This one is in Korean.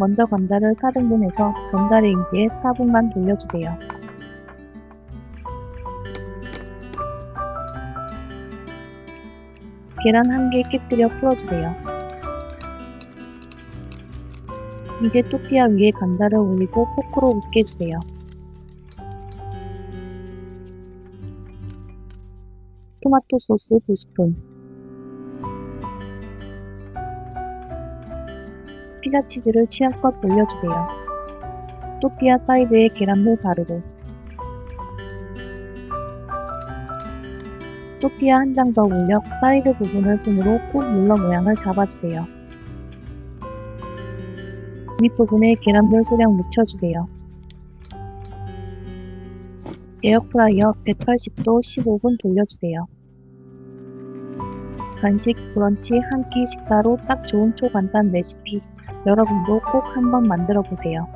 먼저 감자를 4등분해서 전자레인지에 4분간 돌려주세요. 계란 1개 깨뜨려 풀어주세요. 이제 또띠아 위에 감자를 올리고 포크로 으깨주세요. 토마토 소스 2스푼 피자 치즈를 취향껏 올려주세요. 또띠아 사이드에 계란물 바르고 또띠아 한 장 더 올려 사이드 부분을 손으로 꾹 눌러 모양을 잡아주세요. 윗부분에 계란물 소량 묻혀주세요. 에어프라이어 180도 15분 돌려주세요. 간식, 브런치, 한 끼 식사로 딱 좋은 초간단 레시피 여러분도 꼭 한번 만들어 보세요.